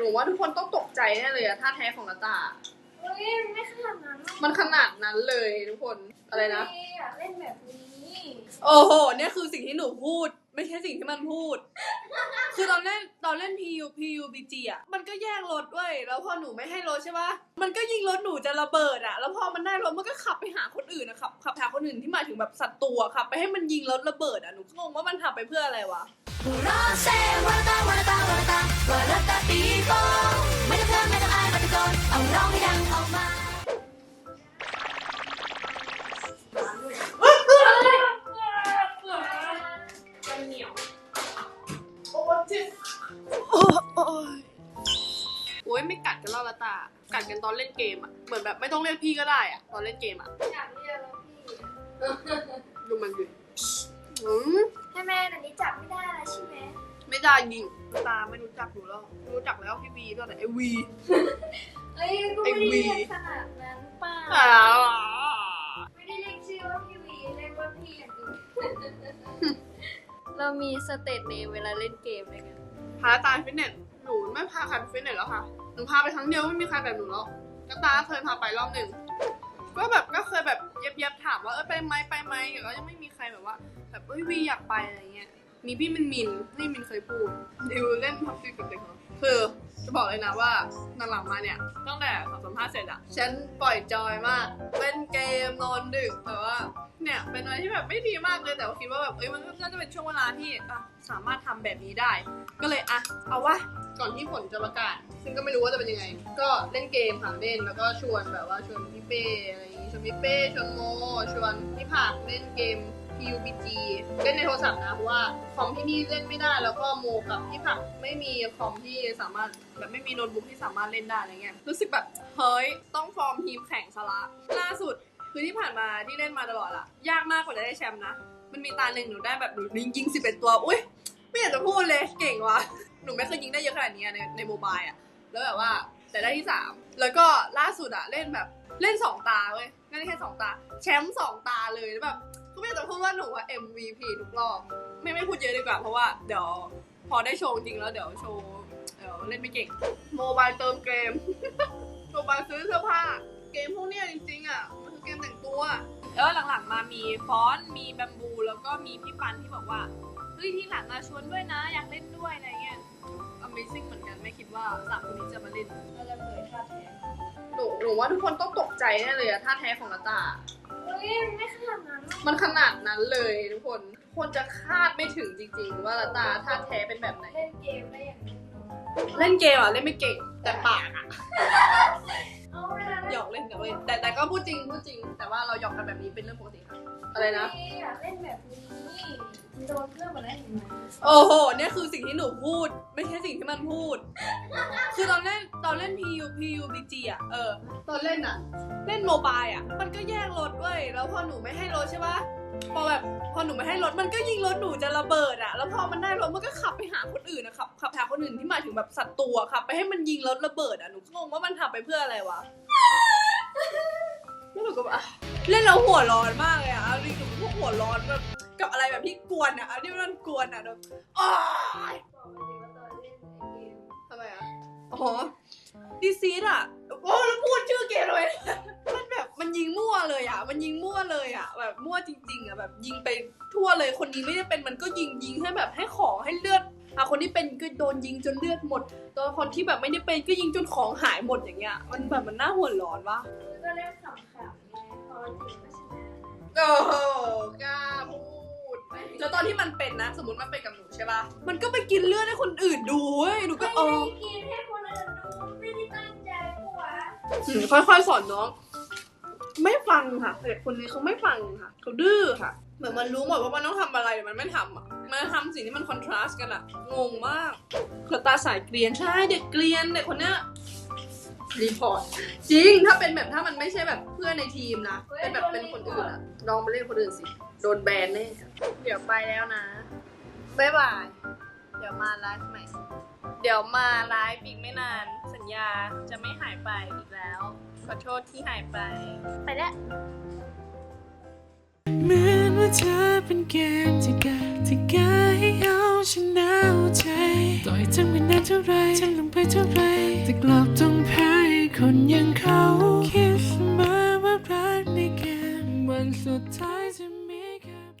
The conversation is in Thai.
หนูว่าทุกคนต้องตกใจแน่เลยอะท่าแท้ของลาตาเฮ้ยมันไม่ขนาดนั้นหรอกมันขนาดนั้นเลยทุกคนอะไรนะเฮ้ยอยากเล่นแบบนี้โอ้โหเนี่ยคือสิ่งที่หนูพูด ไม่ใช่สิ่งที่มันพูด คือตอนเล่นตอนเล่น PU PUBG อะมันก็แย่งรถด้วยแล้วพอหนูไม่ให้รถใช่ปะมันก็ยิงรถหนูจะระเบิดอะ แล้วพอมันได้รถมันก็ขับไปหาคนอื่นอะขับขับหาคนอื่นที่หมายถึงแบบศัตรูอะขับไปให้มันยิงรถระเบิดอะหนูก็งงว่ามันทำไปเพื่ออะไรวะ กัดกันตอนเล่นเกมอะเหมือนแบบไม่ต้องเรียกพี่ก็ได้อะตอนเล่นเกมอะอยากเรียกแล้วพี่ดูมันดิอืมให้แม่อันนี้จับไม่ได้แล้วใช่ไหมไม่ได้ยิงตาไม่รู้จักหนูแล้วรู้จักแล้วพี่วีด้วยนะไอวี เอ้ยก็ไม่ได้เรียกขนาดนั้นป่าอ้าวไม่ได้เรียกชื่อว่าพี่วีเรียกว่าพี่อย่างอื่นเรามีสเตตเนมเวลาเล่นเกมเลยกันพาตาฟิตเนสหนูไม่พาใครไปฟิตเนสแล้วค่ะห นูพาไปครั้งเดียวไม่มีใครแบบหนูแล้วก็ตาเคยพาไปรอบหนึ่งก็แบบก็เคยแบบเย็บๆถามว่าเออไปไหมไปไหมแต่ก็ยังไม่มีใครแบบว่า แบบเอ้ยวีอยากไปอะไรเงี้ย มีพี่มินมินที่มินเคยพูดดิวเล่นพับซีกับเด็กเหรอคือจะบอกเลยนะว่าหลังๆมาเนี่ยตั้งแต่ขอสัมภาษณ์เสร็จอะฉันปล่อยจอยมากเล่นเกมนอนดึกแต่ว่า เนี่ยเป็นอะไรที่แบบไม่ดีมากเลยแต่ว่าคิดว่าแบบเอ้ยมันน่าจะเป็นช่วงเวลาที่อะสามารถทำแบบนี้ได้ ก็เลยอะเอาวะก่อนที่ผลจะประกาศ ซึ่งก็ไม่รู้ว่าจะเป็นยังไง ก็เล่นเกมหาเล่นแล้วก็ชวนแบบว่าชวนพี่เป้อะไรอย่างงี้ชวนพี่เป้ชวนโมชวนพี่ผักเล่นเกม PUBG เล่นในโทรศัพท์นะเพราะว่าคอมที่นี่เล่นไม่ได้ แล้วก็โมกับพี่ผักไม่มีคอมที่สามารถแบบไม่มีโน้ตบุ๊กที่สามารถเล่นได้อะไรเงี้ยรู้สึกแบบเฮ้ยต้องฟอร์มทีมแข่งซะละล่าสุด คือที่ผ่านมาที่เล่นมาตลอดอะยากมากกว่าจะได้แชมป์นะ มันมีตาหนึ่งหนูได้แบบหนูยิงยิงสิบเอ็ดตัว อุ้ยไม่อยากจะพูดเลยเก่งว่ะ หนูไม่เคยยิงได้เยอะขนาดนี้ในในโมบายอะแล้วแบบว่าแต่ได้ที่สามแล้วก็ล่าสุดอะเล่นแบบเล่นสองตาเว้ยเล่นแค่สองตา แชมป์สองตาเลยแล้วแบบก็ไม่อยากจะพูดว่าหนูอะ MVP ทุกรอบ ไม่ไม่พูดเยอะดีกว่าเพราะว่าเดี๋ยวพอได้โชว์จริงแล้วเดี๋ยวโชว์เดี๋ยวเล่นไม่เก่งโมบายเติมเกมโมบายซื้อเสื้อผ้าเกมพวกเนี้ยจ แล้วหลังๆมามีฟอนต์มีแบมบู แล้วก็มีพี่ปันที่บอกว่าเฮ้ยที่หลังมาชวนด้วยนะอยากเล่นด้วยอะไรเงี้ย Amazing เหมือนกันไม่คิดว่าสามคนนี้จะมาเล่นเราจะเผยท่าแท้หนูหนูว่าทุกคนต้องตกใจแน่เลยอะท่าแท้ของลาตา เฮ้ยมันไม่ขนาดนั้นหรอกมันขนาดนั้นเลยทุกคนทุกคนจะคาดไม่ถึงจริง ๆ ว่าลาตาท่าแท้เป็นแบบไหน เล่นเกมได้อย่างนี้เล่นเกมอะเล่นไม่เก่งแต่ปากอะเอาเวลาหย อกเล่นหยอกเล่น แต่แต่ก็พูดจริงพูดจริง แต่ว่าเราหยอกกันแบบนี้เป็นเรื่องปกติค่ะ อะไรนะ อยากเล่นแบบนี้มันโดนเพื่อนมาได้เห็นไหมโอ้โห เนี่ยคือสิ่งที่หนูพูด ไม่ใช่สิ่งที่มันพูด คือตอนเล่นตอนเล่น PU PUBG อะ เออ ตอนเล่นอะ เล่นโมบายอะ มันก็แย่งรถด้วยแล้วพอหนูไม่ให้รถใช่ปะพอแบบพอหนูไม่ให้รถมันก็ยิงรถหนูจะระเบิดอะ แล้วพอมันได้รถมันก็ขับไปหาคนอื่นอะขับขับหาคนอื่นที่หมายถึงแบบศัตรูอะขับไปให้มันยิงรถระเบิดอะ หนูก็งงว่ามันทำไปเพื่ออะไรวะ เล่นแล้วหัวร้อนมากเลยอะจริงๆหนูพวกหัวร้อนแบบกับอะไรแบบที่กวนอะอันนี้มันกวนอะแบบอ้ายบอกไปเลยว่าตอนเล่นไอ้เกมทำไมอะอ๋อดีซีดอะโอ้แล้วพูดชื่อเกมเลยมันแบบมันยิงมั่วเลยอะ มันยิงมั่วเลยอะ แบบมั่วจริง ๆอะแบบยิงไปทั่วเลยคนนี้ไม่ได้เป็นมันก็ยิงยิงให้แบบให้ของให้เลือดอะคนที่เป็นก็โดนยิงจนเลือดหมด ตัวคนที่แบบไม่ได้เป็นก็ยิงจนของหายหมดอย่างเงี้ย มันแบบมันน่าหัวร้อนวะคือก็เล่นขำๆ ไงพอจริงก็ชนะโอ้โหกล้าพูด แล้วตอนที่มันเป็นนะ สมมติมันเป็นกับหนูใช่ป่ะ มันก็ไปกินเลือดให้คนอื่นดูเว้ยหนูก็ไม่เอได้อกินให้คนอื่นดูไม่ได้ตั้งใจปะวะอืมค่อยๆสอนน้อง ไม่ฟังค่ะเด็กคนนี้เขาไม่ฟังค่ะเขาดื้อค่ะ เหมือนมันรู้หมดว่ามันต้องทำอะไรแต่มันไม่ทำอะ มันทำสิ่งที่มันคอนทราสต์กันอะ งงมากกระตาสายเกรียนใช่เด็กเกรียนเด็กคนเนี้ย รีพอร์ตจริงถ้าเป็นแบบถ้ามันไม่ใช่แบบเพื่อนในทีมนะเป็นแบบเป็นคนอื่นอะลองไปเล่นคนอื่นสิ โดนแบนแน่เดี๋ยวไปแล้วนะบ๊ายบาย เดี๋ยวมาไลฟ์ใหม่ เดี๋ยวมาไลฟ์อีกไม่นาน สัญญาจะไม่หายไปอีกแล้ว ขอโทษที่หายไป ไปแล้วเหมือนว่าเธอเป็นเกมที่กาที่กาให้เอาชนะหัวใจ ต่อยทำกันนานเท่าไรฉันลงไปเท่าไรแต่กลับต้อง ค